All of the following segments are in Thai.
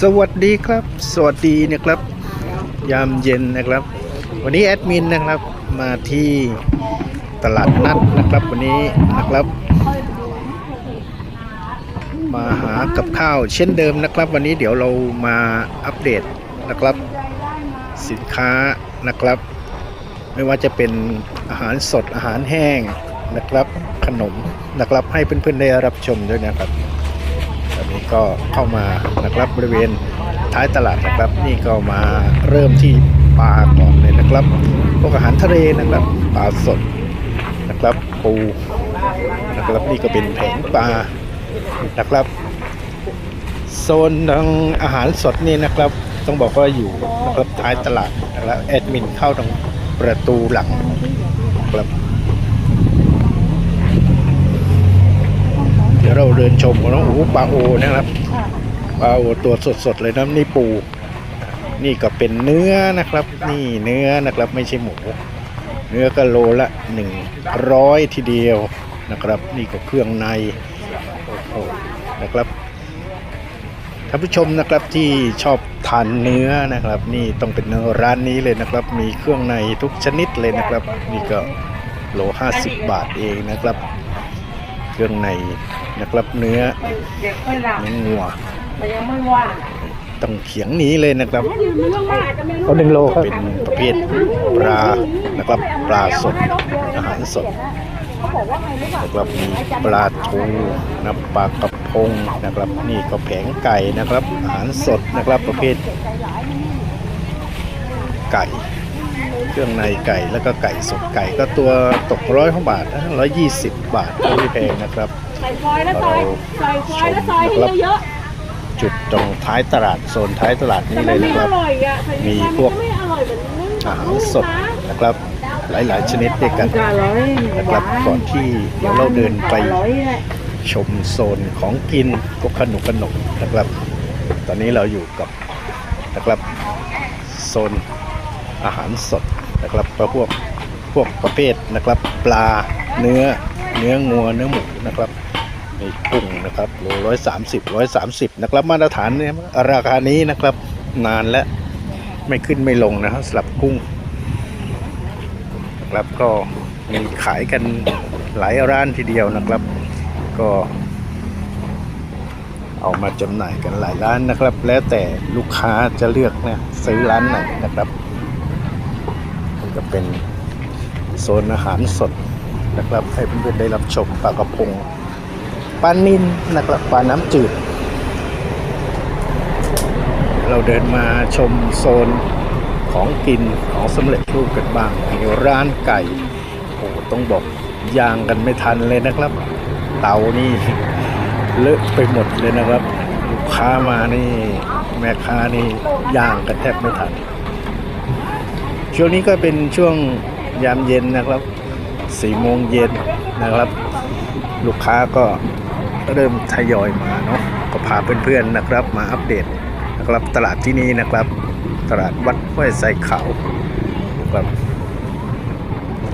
สวัสดีครับ สวัสดีนะครับ ยามเย็นนะครับ วันนี้แอดมินนะครับมาที่ตลาดนัดนะครับวันนี้นะครับ มาหากับข้าวเช่นเดิมนะครับ วันนี้เดี๋ยวเรามาอัปเดตนะครับ สินค้านะครับ ไม่ว่าจะเป็นอาหารสดอาหารแห้งนะครับ ขนมนะครับให้เพื่อนๆได้รับชมด้วยนะครับ นี้ก็เข้ามานะครับบริเวณท้ายตลาดนะครับ นี่ก็มาเริ่มที่ปลาก่อนเลยนะครับพวกอาหารทะเลนะครับปลาสดนะครับปูนะครับนี่ก็เป็นแผงปลานะครับโซนทางอาหารสดนี่นะครับ ต้องบอกว่าอยู่นะครับท้ายตลาดนะครับแอดมินเข้าทางประตูหลังนะครับ ดี๋ยวเราเดินชมกันนะโอ้โหปลาโอนะครับปลาโอตัวสดๆเลยนะนี่ปู นี่ก็เป็นเนื้อนะครับ นี่เนื้อนะครับไม่ใช่หมู เนื้อก็โลละหนึ่งร้อยทีเดียวนะครับ นี่ก็เครื่องในโอ้โหนะครับท่านผู้ชมนะครับที่ชอบทานเนื้อนะครับ นี่ต้องเป็นร้านนี้เลยนะครับ มีเครื่องในทุกชนิดเลยนะครับ นี่ก็โลห้าสิบบาทเองนะครับเค รื่องในนะครับเนื้อเด็กไม่หลับเนื้องัวแต่ยังไม่ว่างต้องเขียงนี้เลยนะครับป้าจะไม่รู้เอาหนึ่งโลครับเป็นประเภทปลานะครับปลาสดอาหารสดนะครับมีปลาทูนะปลากระพงนะครับ นี่ก็แผงไก่นะครับอาหารสดนะครับประเภทไก่ เครื่องในไก่แล้วก็ไก่สดไก่ก็ตัวตกร้อยบาทนะร้อยยี่สิบบาทก็ไม่แพงนะครับใส่ฟอยล์แล้วซอยใส่ฟอยล์แล้วซอยให้เยอะจุดตรงท้ายตลาดโซนท้ายตลาดๆนี้แต่เลมันยไม่นะคอรับร่อยอะใส่มีฟอยล์พวกมันไม่อร่อยเหมือนอาหารสดนะครับ หลาย ๆ ชนิดด้วยกันอร่อยนะครับก่อนที่เดี๋ยวเราเดินไปอร่อยแหละชมโซนของกินพวกขนมขนมนะครับ ตอนนี้เราอยู่กับนะครับโซนอาหารสด นะครับก็พวกพวกประเภทนะครับ ปลาเนื้อเนื้องัวเนื้อหมูนะครับในกุ้งนะครับโลร้อยสามสิบร้อยสามสิบนะครับมาตรฐานเนี่ยราคานี้นะครับนานและไม่ขึ้นไม่ลงนะครับสำหรับกุ้งนะครับก็มีขายกันหลายร้านทีเดียวนะครับ ก็เอามาจำหน่ายกันหลายร้านนะครับ แล้วแต่ลูกค้าจะเลือกนะซื้อร้านไหนนะครับ ก็เป็นโซนอาหารสดนะครับให้เพื่อนๆได้รับชมปลากระพงปลานินนะครับปลาน้ำจืด เราเดินมาชมโซนของกินของสำเร็จรูปกันบ้างมีร้านไก่โอ้ต้องบอกย่างกันไม่ทันเลยนะครับ เตานี่เลอะไปหมดเลยนะครับ ลูกค้ามานี่ แม่ค้านี่ย่างกันแทบไม่ทัน ช่วงนี้ก็เป็นช่วงยามเย็นนะครับสี่โมงเย็นนะครับ ลูกค้าก็เริ่มทยอยมาเนาะก็พาเพื่อนๆนะครับ มาอัปเดตนะครับตลาดที่นี่นะครับ ตลาดวัดห้วยไซขาวนะครับ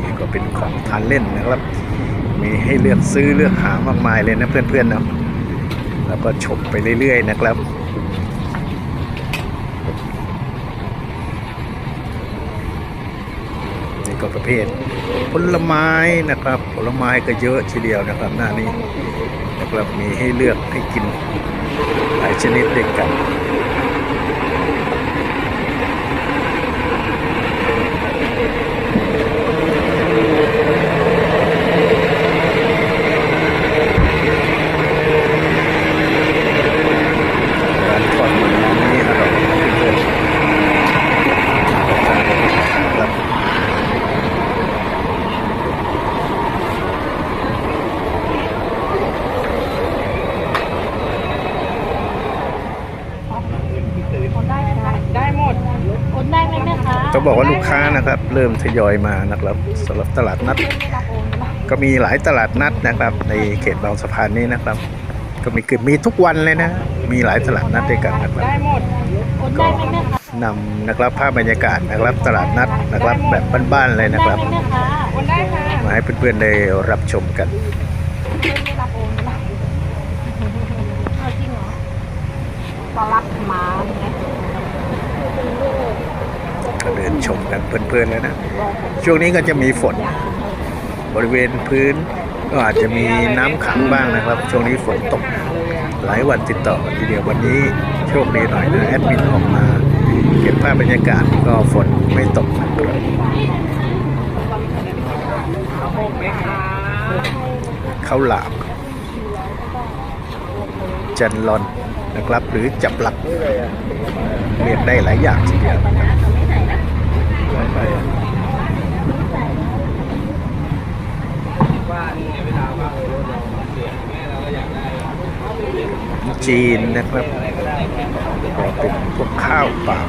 นี่ก็เป็นของทานเล่นนะครับ มีให้เลือกซื้อเลือกหามากมายเลยนะเพื่อนๆนะแล้วก็ชมไปเรื่อยๆนะครับ ก็ประเภท ผลไม้นะครับ ผลไม้ก็เยอะทีเดียวนะครับ หน้านี้นะครับมีให้เลือกให้กินหลายชนิดด้วยกัน ร้านทอดมันร้านนี้อร่อยเพื่อนๆครับ ได้หมด คนได้ไหมแม่คะ ต้อง บอกว่าลูกค้านะครับ เริ่มทยอยมานะครับสำหรับตลาดนัด ก็มีหลายตลาดนัดนะครับ ในเขตบางสะพานนี้นะครับ ก็มีเกือบมีทุกวันเลยนะ มีหลายตลาดนัดด้วยกันนะครับได้หมดคนำนะครับภาพบรรยากาศนะครับตลาดนัดนะครับแบบบ้านๆเลยนะครับมาให้เพื่อนๆได้รับชมกันรอรับมาไง ก็เดิน ชมกันเพลินๆเลยนะ ช่วงนี้ก็จะมีฝน บริเวณพื้นก็อาจจะมีน้ำขังบ้างนะครับ ช่วงนี้ฝนตก หลายวันติดต่อกันทีเดียววันนี้โชคดีหน่อยนะแอดมินออกมาเก็บภาพบรรยากาศก็ฝนไม่ตกนะครับข้าวหลามจันลอนนะครับ หรือจับหลักเรียกได้หลายอย่างทีเดียว จีนนะครับก็เป็นพวกข้าวเปล่า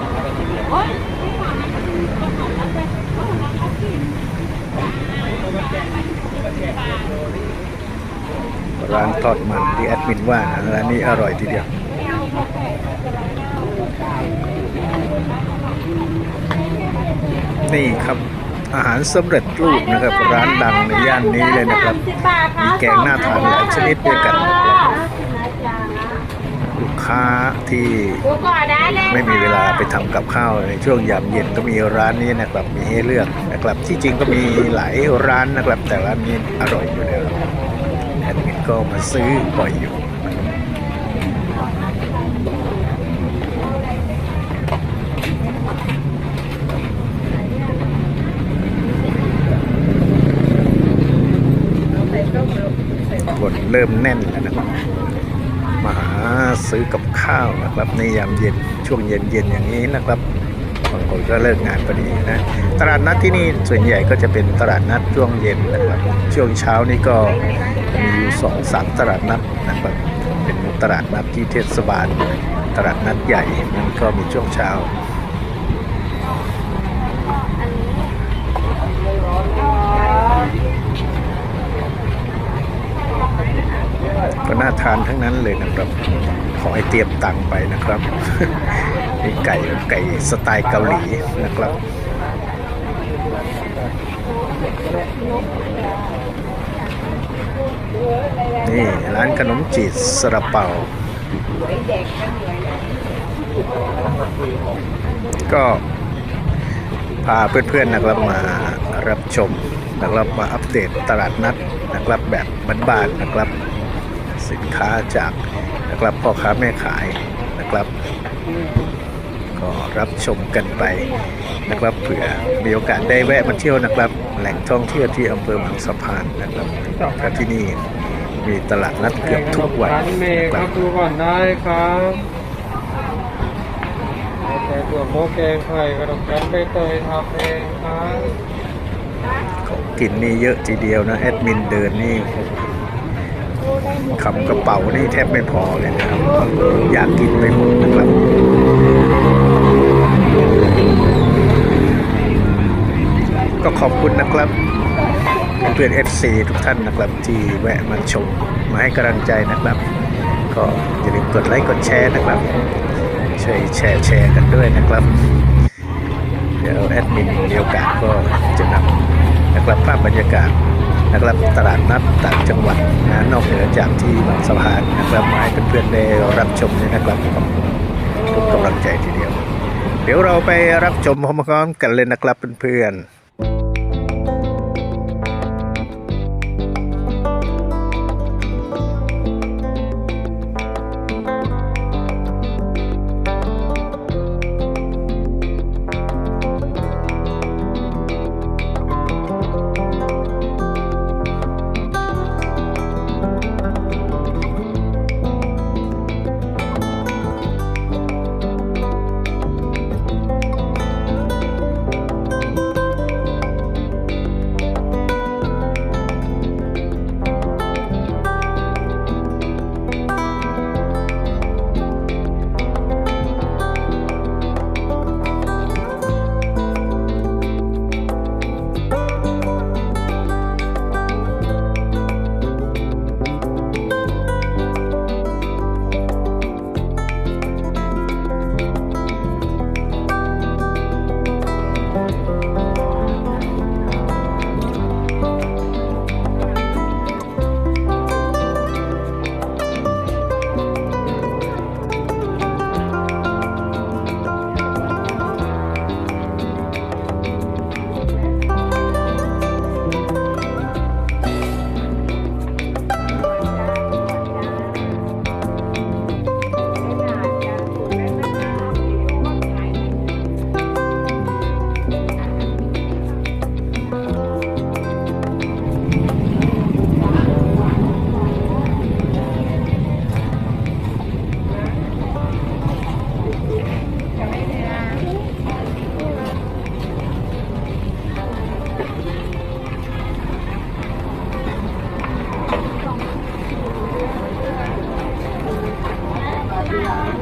ร้านทอดมันที่แอดมินว่านะร้านนี้อร่อยทีเดียวนี่ครับอาหารสำเร็จรูปนะครับ ร้านดังในย่านนี้เลยนะครับ มีแกงหน้าทานหลายชนิดด้วยกันนะ ค้าที่ไม่มีเวลาไปทำกับข้าวในช่วงยามเย็นก็มีร้านนี้นะครับมีให้เลือกนะครับ ที่จริงก็มีหลายร้านนะครับ แต่ร้านนี้อร่อยอยู่แล้วแอดมินก็มาซื้อบ่อยอยู่คนเริ่มแน่นแล้วนะครับ มาซื้อกับข้าวนะครับในยามเย็นช่วงเย็นเย็นอย่างนี้นะครับบางคนก็เลิกงานพอดีนะตลาดนัดที่นี่ส่วนใหญ่ก็จะเป็นตลาดนัดช่วงเย็นนะครับช่วงเช้านี่ก็มีอยู่สองสามตลาดนัดนะครับเป็นตลาดนัดที่เทศบาลตลาดนัดใหญ่นั่นก็มีช่วงเช้า ก็น่าทานทั้งนั้นเลยนะครับ ขอให้เตรียมตังไปนะครับนี่ไก่ไก่สไตล์เกาหลีนะครับนี่ร้านขนมจีบสระเปาก็พาเพื่อนๆนะครับมารับชมนะครับมาอัปเดตตลาดนัดนะครับแบบบ้านๆนะครับ สินค้าจากนะครับพ่อค้าแม่ขายนะครับ ก็รับชมกันไปนะครับเผื่อมีโอกาสได้แวะมาเที่ยวนะครับ แหล่งท่องเที่ยวที่อำเภอบางสะพานนะครับก็ที่นี่มีตลาดนัดเกือบทุกวันร้านเมย์นะคครัรับบดูก่อนได้ครับแต่ตัวโมแกงไข่กระดกแกงใบเตยทำเองครับของกินนี่เยอะทีเดียวนะแอดมินเดินนี่ คำกระเป๋านี่แทบไม่พอเลยนะครับ อยากกินไปหมดนะครับก็ขอบคุณนะครับเพื่อนๆ FC ทุกท่านนะครับที่แวะมาชมมาให้กำลังใจนะครับ ก็อย่าลืมกดไลค์กดแชร์นะครับ ช่วยแชร์แชร์กันด้วยนะครับ เดี๋ยวแอดมินมีโอกาสก็จะนำนะครับภาพบรรยากาศ นะครับตลาดนัดต่างจังหวัดนะนอกเหนือจากที่บางสะพานนะครับมาให้เพื่อนๆได้รับชมด้วยนะครับขอบคุณทุกกำลังใจทีเดียว เดี๋ยวเราไปรับชมพร้อมๆกันเลยนะครับเพื่อนๆ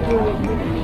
นี่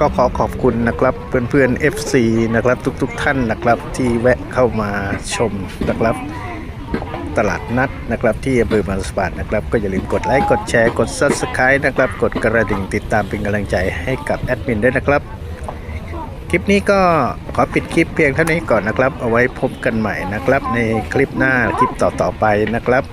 ก็ขอขอบคุณนะครับเพื่อนๆ FC นะครับทุกๆ ท่านนะครับที่แวะเข้ามาชมนะครับ ตลาดนัดนะครับที่อำเภอบางสะพานนะครับก็อย่าลืมกดไลค์กดแชร์กด Subscribe นะครับ กดกระดิ่งติดตามเป็นกำลังใจให้กับแอดมินด้วยนะครับ คลิปนี้ก็ขอปิดคลิปเพียงเท่านี้ก่อนนะครับ เอาไว้พบกันใหม่นะครับ ในคลิปหน้าคลิปต่อๆไปนะครับ